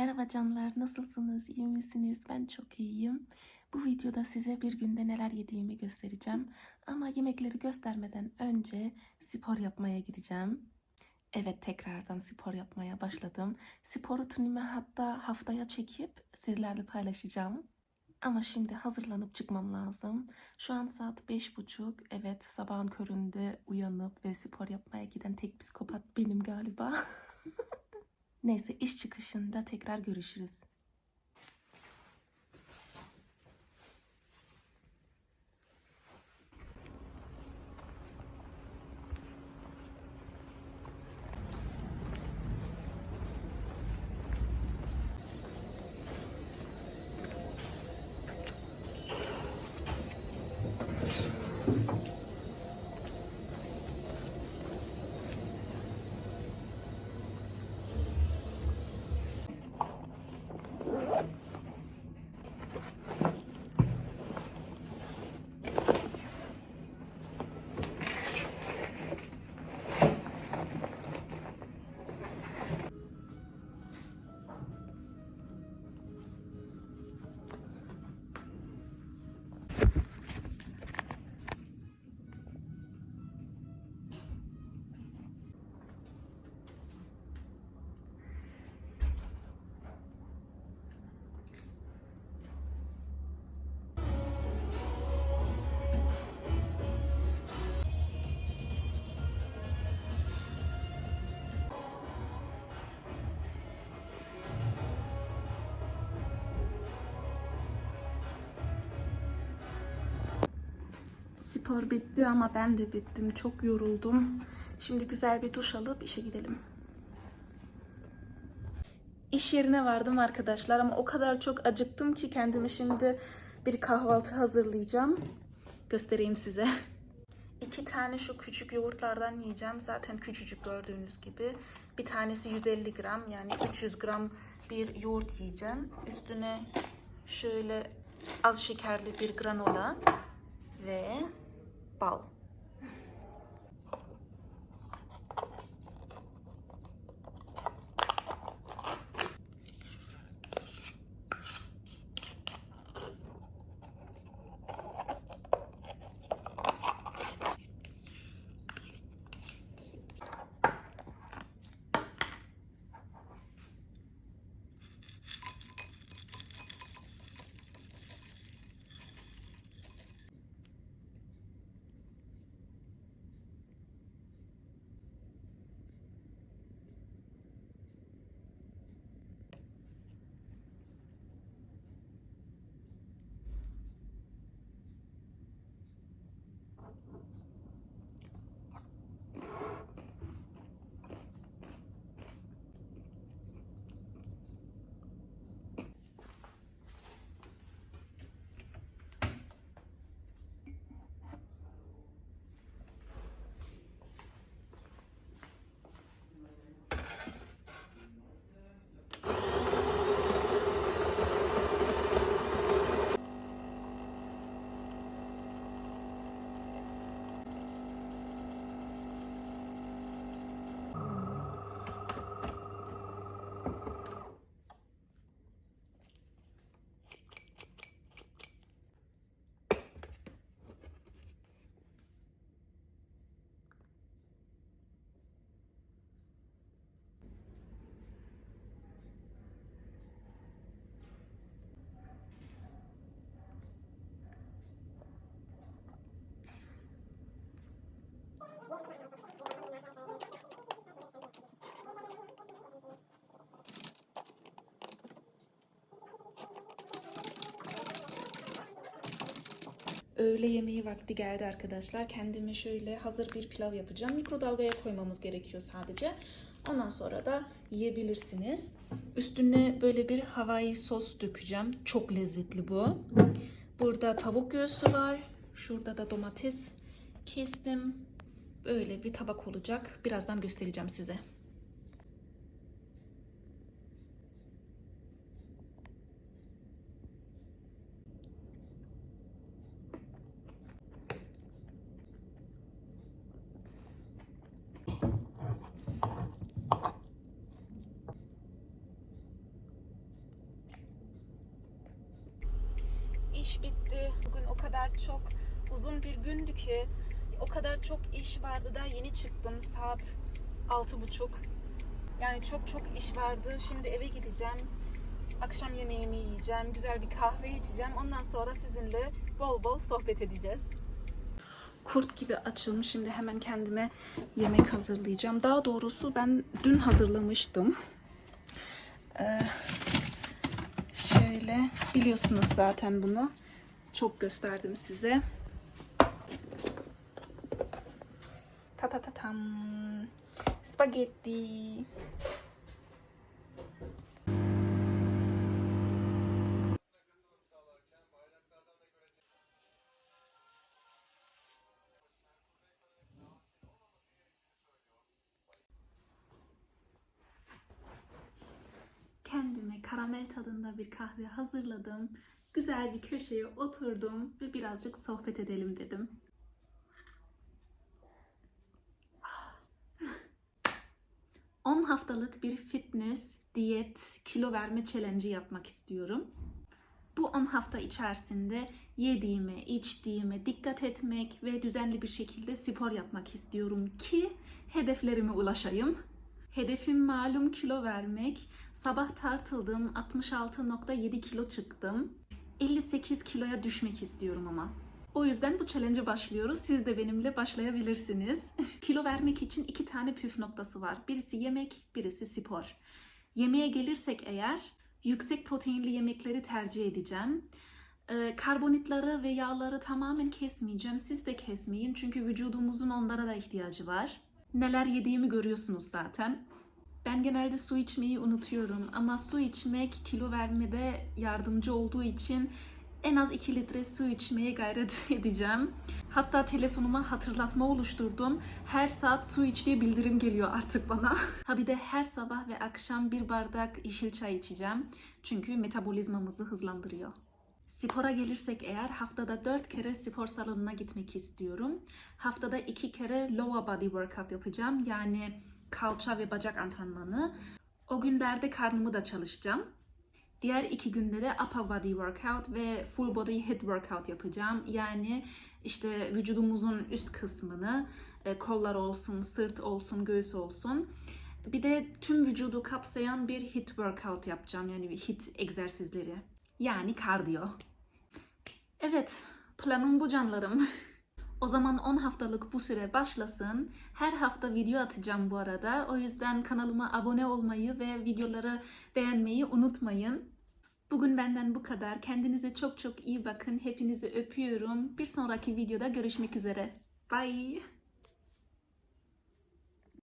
Merhaba canlar, nasılsınız? İyi misiniz? Ben çok iyiyim. Bu videoda size bir günde neler yediğimi göstereceğim. Ama yemekleri göstermeden önce spor yapmaya gideceğim. Evet, tekrardan spor yapmaya başladım. Spor rutinimi hatta haftaya çekip sizlerle paylaşacağım. Ama şimdi hazırlanıp çıkmam lazım. Şu an saat beş buçuk. Evet, sabahın köründe uyanıp ve spor yapmaya giden tek psikopat benim galiba. Neyse iş çıkışında tekrar görüşürüz. Spor bitti ama ben de bittim. Çok yoruldum. Şimdi güzel bir duş alıp işe gidelim. İş yerine vardım arkadaşlar ama o kadar çok acıktım ki kendime şimdi bir kahvaltı hazırlayacağım. Göstereyim size. İki tane şu küçük yoğurtlardan yiyeceğim. Zaten küçücük gördüğünüz gibi. Bir tanesi 150 gram yani 300 gram bir yoğurt yiyeceğim. Üstüne şöyle az şekerli bir granola ve Paulo. Öğle yemeği vakti geldi arkadaşlar. Kendime şöyle hazır bir pilav yapacağım. Mikrodalgaya koymamız gerekiyor sadece. Ondan sonra da yiyebilirsiniz. Üstüne böyle bir havai sos dökeceğim. Çok lezzetli bu. Burada tavuk göğsü var. Şurada da domates kestim. Böyle bir tabak olacak. Birazdan göstereceğim size. Bitti. Bugün o kadar çok uzun bir gündü ki o kadar çok iş vardı da yeni çıktım saat altı buçuk. Yani çok çok iş vardı. Şimdi eve gideceğim. Akşam yemeğimi yiyeceğim. Güzel bir kahve içeceğim. Ondan sonra sizinle bol bol sohbet edeceğiz. Kurt gibi açılmış. Şimdi hemen kendime yemek hazırlayacağım. Daha doğrusu ben dün hazırlamıştım. Ee, şöyle biliyorsunuz zaten bunu. Çok gösterdim size. Ta ta ta tam. Spagetti. Kendime karamel tadında bir kahve hazırladım. Güzel bir köşeye oturdum ve birazcık sohbet edelim dedim. 10 haftalık bir fitness, diyet, kilo verme challenge yapmak istiyorum. Bu 10 hafta içerisinde yediğime, içtiğime dikkat etmek ve düzenli bir şekilde spor yapmak istiyorum ki hedeflerime ulaşayım. Hedefim malum kilo vermek. Sabah tartıldım 66.7 kilo çıktım. 58 kiloya düşmek istiyorum ama. O yüzden bu challenge'e başlıyoruz. Siz de benimle başlayabilirsiniz. Kilo vermek için iki tane püf noktası var. Birisi yemek, birisi spor. Yemeğe gelirsek eğer yüksek proteinli yemekleri tercih edeceğim. Ee, ve yağları tamamen kesmeyeceğim. Siz de kesmeyin çünkü vücudumuzun onlara da ihtiyacı var. Neler yediğimi görüyorsunuz zaten. Ben genelde su içmeyi unutuyorum ama su içmek kilo vermede yardımcı olduğu için en az 2 litre su içmeye gayret edeceğim. Hatta telefonuma hatırlatma oluşturdum. Her saat su iç diye bildirim geliyor artık bana. ha bir de her sabah ve akşam bir bardak yeşil çay içeceğim. Çünkü metabolizmamızı hızlandırıyor. Spora gelirsek eğer haftada 4 kere spor salonuna gitmek istiyorum. Haftada 2 kere lower body workout yapacağım. Yani kalça ve bacak antrenmanı. O günlerde karnımı da çalışacağım. Diğer iki günde de upper body workout ve full body hit workout yapacağım. Yani işte vücudumuzun üst kısmını, e, kollar olsun, sırt olsun, göğüs olsun. Bir de tüm vücudu kapsayan bir hit workout yapacağım. Yani bir hit egzersizleri. Yani kardiyo. Evet, planım bu canlarım. O zaman 10 haftalık bu süre başlasın. Her hafta video atacağım bu arada. O yüzden kanalıma abone olmayı ve videoları beğenmeyi unutmayın. Bugün benden bu kadar. Kendinize çok çok iyi bakın. Hepinizi öpüyorum. Bir sonraki videoda görüşmek üzere. Bye.